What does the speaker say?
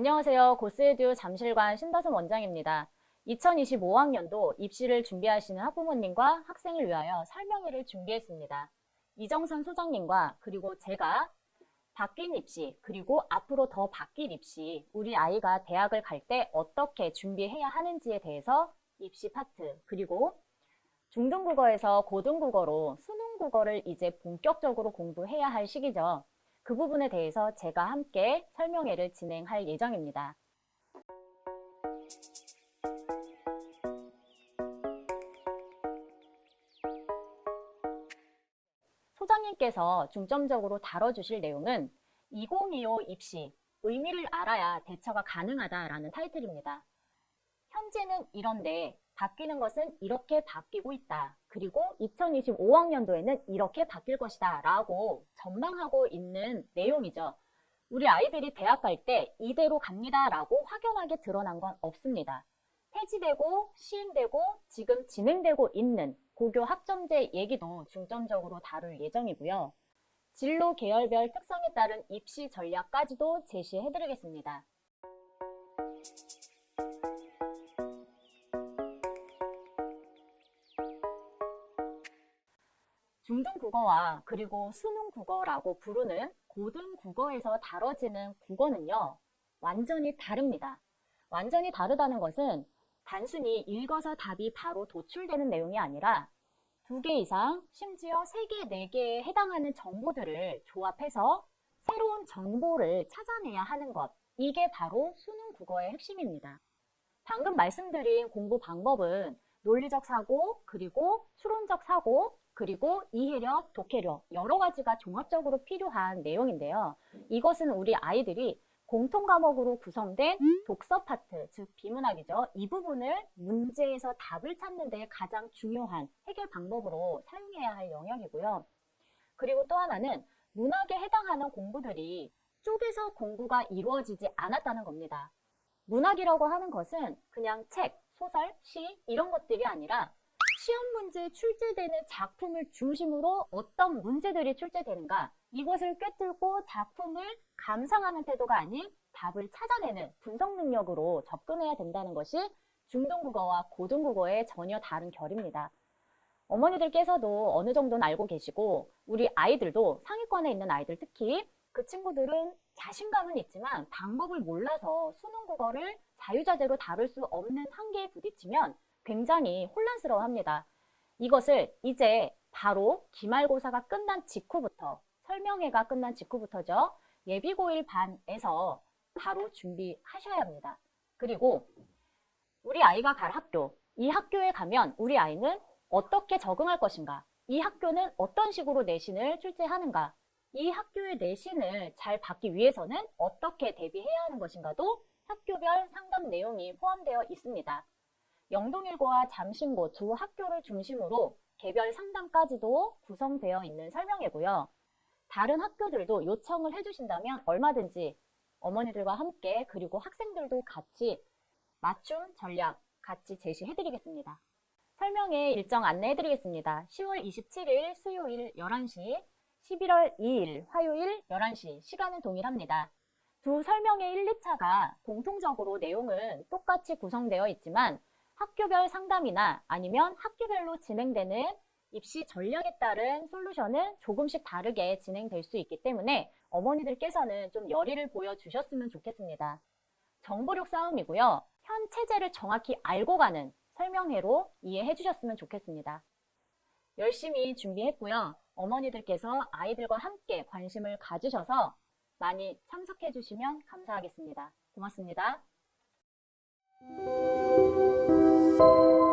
안녕하세요. 고스에듀 잠실관 신다솜 원장입니다. 2025학년도 입시를 준비하시는 학부모님과 학생을 위하여 설명회를 준비했습니다. 이정선 소장님과 그리고 제가 바뀐 입시, 그리고 앞으로 더 바뀔 입시, 우리 아이가 대학을 갈 때 어떻게 준비해야 하는지에 대해서 입시 파트, 그리고 중등국어에서 고등국어로 수능국어를 이제 본격적으로 공부해야 할 시기죠. 그 부분에 대해서 제가 함께 설명회를 진행할 예정입니다. 소장님께서 중점적으로 다뤄주실 내용은 2025 입시, 의미를 알아야 대처가 가능하다라는 타이틀입니다. 현재는 이런데 바뀌는 것은 이렇게 바뀌고 있다. 그리고 2025학년도에는 이렇게 바뀔 것이다. 라고 전망하고 있는 내용이죠. 우리 아이들이 대학 갈 때 이대로 갑니다. 라고 확연하게 드러난 건 없습니다. 폐지되고 시행되고 지금 진행되고 있는 고교 학점제 얘기도 중점적으로 다룰 예정이고요. 진로 계열별 특성에 따른 입시 전략까지도 제시해드리겠습니다. 중등국어와 그리고 수능국어라고 부르는 고등국어에서 다뤄지는 국어는요, 완전히 다릅니다. 완전히 다르다는 것은 단순히 읽어서 답이 바로 도출되는 내용이 아니라 두 개 이상, 심지어 세 개, 네 개에 해당하는 정보들을 조합해서 새로운 정보를 찾아내야 하는 것. 이게 바로 수능 국어의 핵심입니다. 방금 말씀드린 공부 방법은 논리적 사고, 그리고 추론적 사고, 그리고 이해력, 독해력 여러 가지가 종합적으로 필요한 내용인데요. 이것은 우리 아이들이 공통 과목으로 구성된 독서 파트, 즉 비문학이죠. 이 부분을 문제에서 답을 찾는 데 가장 중요한 해결 방법으로 사용해야 할 영역이고요. 그리고 또 하나는 문학에 해당하는 공부들이 쪼개서 공부가 이루어지지 않았다는 겁니다. 문학이라고 하는 것은 그냥 책, 소설, 시 이런 것들이 아니라 시험 문제에 출제되는 작품을 중심으로 어떤 문제들이 출제되는가 이것을 꿰뚫고 작품을 감상하는 태도가 아닌 답을 찾아내는 분석 능력으로 접근해야 된다는 것이 중등국어와 고등국어의 전혀 다른 결입니다. 어머니들께서도 어느 정도는 알고 계시고 우리 아이들도 상위권에 있는 아이들 특히 그 친구들은 자신감은 있지만 방법을 몰라서 수능 국어를 자유자재로 다룰 수 없는 한계에 부딪히면 굉장히 혼란스러워 합니다. 이것을 이제 바로 기말고사가 끝난 직후부터 설명회가 끝난 직후부터죠. 예비고일 반에서 바로 준비하셔야 합니다. 그리고 우리 아이가 갈 학교, 이 학교에 가면 우리 아이는 어떻게 적응할 것인가? 이 학교는 어떤 식으로 내신을 출제하는가? 이 학교의 내신을 잘 받기 위해서는 어떻게 대비해야 하는 것인가도 학교별 상담 내용이 포함되어 있습니다. 영동일고와 잠신고 두 학교를 중심으로 개별 상담까지도 구성되어 있는 설명이고요. 다른 학교들도 요청을 해주신다면 얼마든지 어머니들과 함께 그리고 학생들도 같이 맞춤 전략 같이 제시해드리겠습니다. 설명회 일정 안내해드리겠습니다. 10월 27일 수요일 11시, 11월 2일 화요일 11시 시간은 동일합니다. 두 설명회 1, 2차가 공통적으로 내용은 똑같이 구성되어 있지만 학교별 상담이나 아니면 학교별로 진행되는 입시 전략에 따른 솔루션은 조금씩 다르게 진행될 수 있기 때문에 어머니들께서는 좀 열의를 보여주셨으면 좋겠습니다. 정보력 싸움이고요. 현 체제를 정확히 알고 가는 설명회로 이해해 주셨으면 좋겠습니다. 열심히 준비했고요. 어머니들께서 아이들과 함께 관심을 가지셔서 많이 참석해 주시면 감사하겠습니다. 고맙습니다. Música